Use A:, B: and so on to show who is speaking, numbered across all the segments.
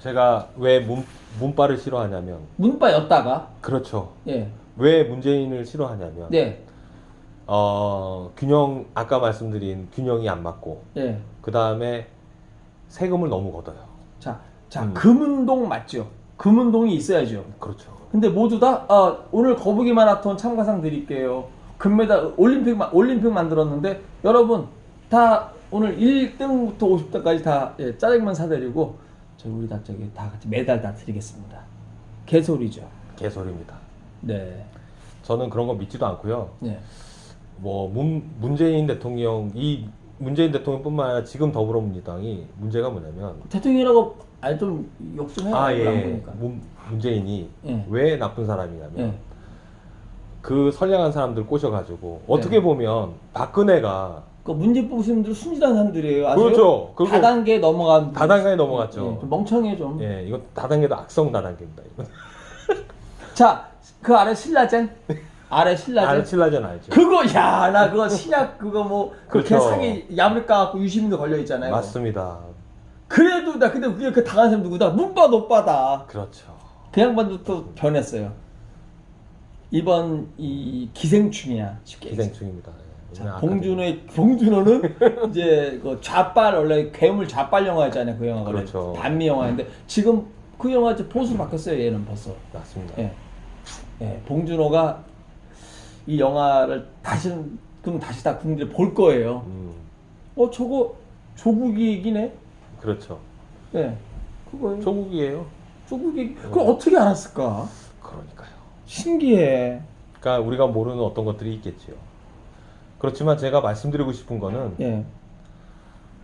A: 제가 왜 문, 문바를 싫어하냐면
B: 문바였다가
A: 그렇죠.
B: 예.
A: 왜 문재인을 싫어하냐면
B: 네.
A: 어, 균형 아까 말씀드린 균형이 안 맞고
B: 예.
A: 그 다음에 세금을 너무 걷어요.
B: 자, 자,
A: 음.
B: 금운동 맞죠? 금운동이 있어야죠.
A: 그렇죠.
B: 근데 모두 다 아, 오늘 거북이 마라톤 참가상 드릴게요. 금메달 올림픽 마- 올림픽 만들었는데 여러분 다 오늘 1등부터 50등까지 다 예, 짜장면 사드리고 저희 우리 다 저기 다 같이 메달 다 드리겠습니다. 개소리죠.
A: 개소리입니다.
B: 네.
A: 저는 그런 거 믿지도 않고요.
B: 네.
A: 뭐 문, 문재인 대통령 이 문재인 대통령뿐만 아니라 지금 더불어민주당이 문제가 뭐냐면
B: 대통령이라고 아니 좀 욕 좀 해요.
A: 아 예. 문, 문재인이
B: 예.
A: 왜 나쁜 사람이냐면
B: 예.
A: 그 선량한 사람들 꼬셔가지고 어떻게
B: 네.
A: 보면 박근혜가
B: 그 문제 뽑으신 분들 순진한 사람들이에요. 아세요?
A: 그렇죠. 그리고
B: 다단계 넘어간
A: 다단계에 넘어갔죠.
B: 예, 좀 멍청해 좀.
A: 예, 이거 다단계도 악성 다단계입니다.
B: 자, 그 아래 신라젠? 아래 신라젠?
A: 아르칠라전 알죠?
B: 그거 야 나 그거 신약 그거 뭐 그렇게
A: 그렇죠.
B: 사기 야물 까 갖고 유시민도 걸려 있잖아요.
A: 맞습니다.
B: 그래도 나 근데 그게 그 당한 사람 누구다? 문바 노빠다.
A: 그렇죠.
B: 그 양반도 또 변했어요. 이번 이 기생충이야. 쉽게.
A: 기생충입니다. 예.
B: 자,
A: 오늘
B: 봉준호의 봉준호는 이제 그 좌빨 원래 괴물 좌빨 영화였잖아요. 그 영화 가
A: 그렇죠.
B: 반미 영화인데 지금 그 영화 이제 보수로 바뀌었어요. 얘는 벌써.
A: 맞습니다.
B: 예. 예, 봉준호가 이 영화를 다시는 그럼 다시 다 국민들이 볼 거예요.
A: 음,
B: 어 저거 조국이 얘기네.
A: 그렇죠.
B: 예, 그거예요.
A: 조국이에요.
B: 조국이 얘기. 그걸 어떻게 알았을까?
A: 그러니까요.
B: 신기해.
A: 그러니까 우리가 모르는 어떤 것들이 있겠지요. 그렇지만 제가 말씀드리고 싶은 거는
B: 예,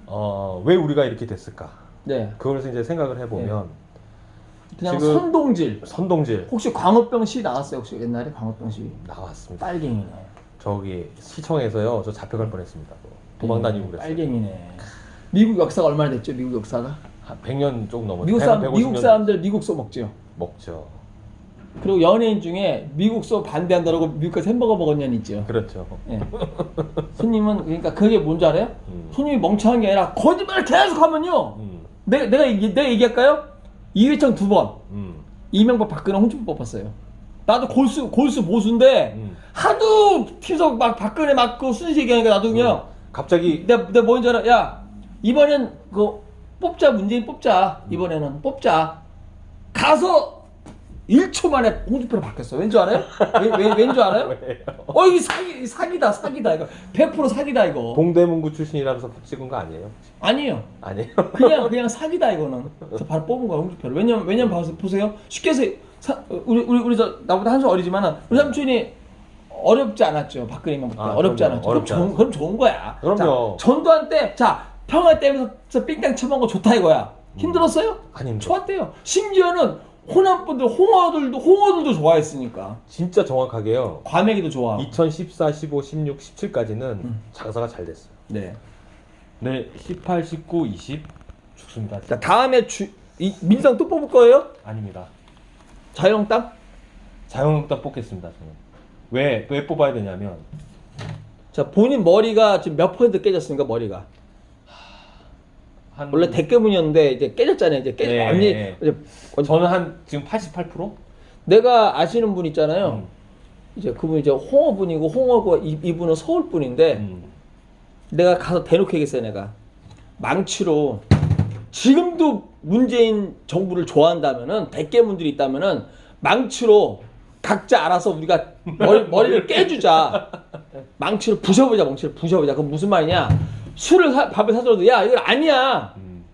A: 어, 왜 우리가 이렇게 됐을까?
B: 네.
A: 그걸 이제 생각을 해보면
B: 그냥
A: 지금-
B: 선동질.
A: 선동질
B: 혹시 광우병 시 나왔어요? 혹시 옛날에 광우병 시?
A: 나왔습니다.
B: 빨갱이네.
A: 저기 시청에서요. 저 잡혀갈 뻔했습니다. 도망 다니고
B: 음,
A: 그랬어요.
B: 빨갱이네. 미국 역사가 얼마나 됐죠? 미국 역사가?
A: 한 100년 조금 넘었죠.
B: 미국 사람
A: 150년
B: 미국 사람들 미국 소 먹죠.
A: 먹죠.
B: 그리고 연예인 중에 미국소 반대한다고 미국에서 햄버거 년 있죠.
A: 그렇죠.
B: 예. 손님은 그러니까 그게 뭔지 알아요?
A: 음.
B: 손님이 멍청한 게 아니라 거짓말을 계속 하면요.
A: 음,
B: 내가 내가 얘기, 내가 얘기할까요? 이회창 두 번,
A: 음,
B: 이명박 박근혜 홍준표 뽑았어요. 나도 골수 골수 보수인데
A: 음.
B: 하도 팀석 막 박근혜 맞고 순시 얘기하니까 나도 그냥
A: 갑자기
B: 내가 내가 뭔지 알아? 야 이번엔 그 뽑자 문재인 뽑자 이번에는 뽑자 가서 1초 만에 홍준표로 바뀌었어. 왠지 알아요? 왜, 왜, 왠지 알아요? 어, 이 사기, 사기다, 사기다, 이거. 100% 사기다, 이거.
A: 동대문구 출신이라서 찍은 거 아니에요?
B: 아니에요.
A: 아니에요?
B: 그냥, 그냥 사기다, 이거는. 그래서 바로 뽑은 거야, 홍준표를. 왜냐면, 왜냐면 봐서- 보세요. 쉽게 해서, 사, 우리, 우리, 우리 저, 나보다 한살 어리지만은, 우리 삼촌이 어렵지 않았죠. 박근혜만 볼 때.
A: 아,
B: 어렵지
A: 그럼요.
B: 않았죠.
A: 어렵지
B: 그럼, 좋은, 그럼 좋은 거야.
A: 그럼요.
B: 자, 전두환 때, 자, 평화 때면서 삥땅 쳐먹은 거 좋다, 이거야. 힘들었어요?
A: 안 힘들어.
B: 좋았대요. 심지어는 호남 분들, 홍어들도, 홍어들도 좋아했으니까.
A: 진짜 정확하게요.
B: 과메기도 좋아.
A: 2014, 15, 16, 17까지는
B: 음.
A: 장사가 잘 됐어요.
B: 네.
A: 네, 18, 19, 20 죽습니다.
B: 자 다음에 주, 이, 민주당 또 뽑을 거예요?
A: 아닙니다.
B: 자유한국당?
A: 자유한국당 뽑겠습니다. 저는 왜왜 뽑아야 되냐면
B: 자 본인 머리가 지금 몇 퍼센트 깨졌습니까 머리가?
A: 한
B: 원래 대깨문이었는데 이제 깨졌잖아요 이제 깨
A: 네,
B: 완전히
A: 네.
B: 이제
A: 저는 한 지금 88%?
B: 내가 아시는 분 있잖아요.
A: 음.
B: 이제 그분 이제 홍어 분이고 홍어고 이, 이분은 서울 분인데
A: 음.
B: 내가 가서 대놓고 얘기했어요 내가 망치로 지금도 문재인 정부를 좋아한다면은 대깨문들이 있다면은 망치로 각자 알아서 우리가 머리, 머리를 깨주자 망치로 부셔보자 망치로 부셔보자 그건 무슨 말이냐 술을 사, 밥을 사줘도 야 이건 아니야.
A: 음.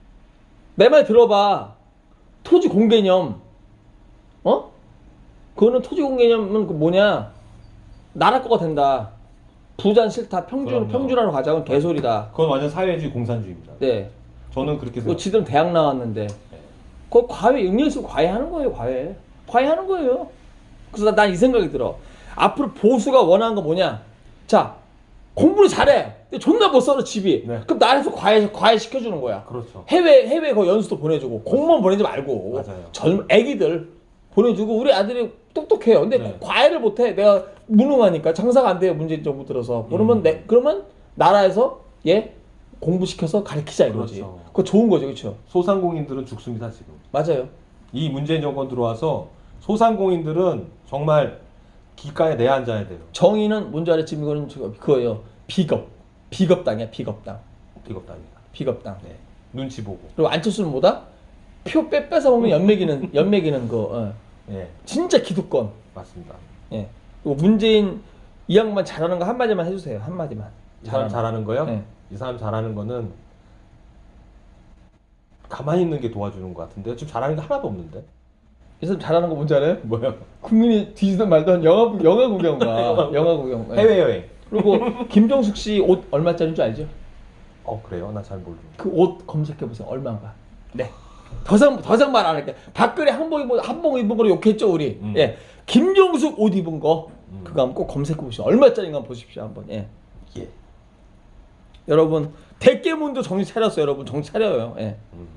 B: 내 말 들어봐. 토지 공개념. 어? 그거는 토지 공개념은 그 뭐냐? 나라 거가 된다. 부자는 싫다. 평준
A: 그럼요.
B: 평준화로 가자. 그건 개소리다.
A: 그건 완전 사회주의 공산주의입니다.
B: 네.
A: 저는 그렇게 생각.
B: 지들은 대학 나왔는데. 그거 과외 응용수 과외하는 거예요 과외. 과외하는 거예요. 그래서 난 이 생각이 들어. 앞으로 보수가 원하는 거 뭐냐? 자 공부를 잘해 근데 존나 못 살아 집이
A: 네.
B: 그럼 나라에서 과외 과외 시켜주는 거야
A: 그렇죠.
B: 해외 해외 거 연수도 보내주고 공무원 보내지 말고
A: 맞아요.
B: 젊은 애기들 보내주고 우리 아들이 똑똑해요 근데
A: 네.
B: 과외를 못해 내가 무능하니까 장사가 안 돼요 문재인 정부 들어서 그러면
A: 음.
B: 내 그러면 나라에서 얘 공부시켜서 가르치자 이거지.
A: 그렇죠.
B: 그거 좋은 거죠, 그렇죠?
A: 소상공인들은 죽습니다 지금.
B: 맞아요.
A: 이 문재인 정권 들어와서 소상공인들은 정말 기가에 내앉아야 돼요.
B: 정의는 뭔지 알았지? 이거는 저- 그거예요. 비겁, 비겁당이야, 비겁당,
A: 비겁답니다.
B: 비겁당.
A: 네. 눈치 보고.
B: 그리고 안철수는 뭐다? 표빼 뺏어 먹는 연맥이는 연맥이는 거. 어.
A: 예,
B: 진짜 기득권.
A: 맞습니다.
B: 예. 그리고 문재인 이 양반 잘하는 거 한마디만 해주세요. 한마디만.
A: 이 사람 잘하는 거요?
B: 네.
A: 이 사람 잘하는 거는 가만히 있는 게 도와주는 것 같은데요. 지금 잘하는 게 하나도 없는데.
B: 이 사람 잘하는 거 뭔지 알아요?
A: 뭐요?
B: 국민이 뒤지던 말던 영화 영화 구경 가. 영화 구경. 예.
A: 해외 여행.
B: 그리고 김정숙 씨 옷 얼마짜리인 줄 알죠?
A: 어 그래요? 나 잘 모르죠.
B: 그 옷 검색해 보세요. 얼마인가? 네. 더상 더상 말 안 할게. 박근혜 한복 입은 한복 입은 거로 욕했죠 우리.
A: 음.
B: 예. 김정숙 옷 입은 거
A: 음.
B: 그거 한번 꼭 검색해 보시죠. 얼마짜리인가 보십시오 한번. 예.
A: 예.
B: 여러분 대깨문도 정신 차렸어요. 여러분 정신 차려요. 예.
A: 음.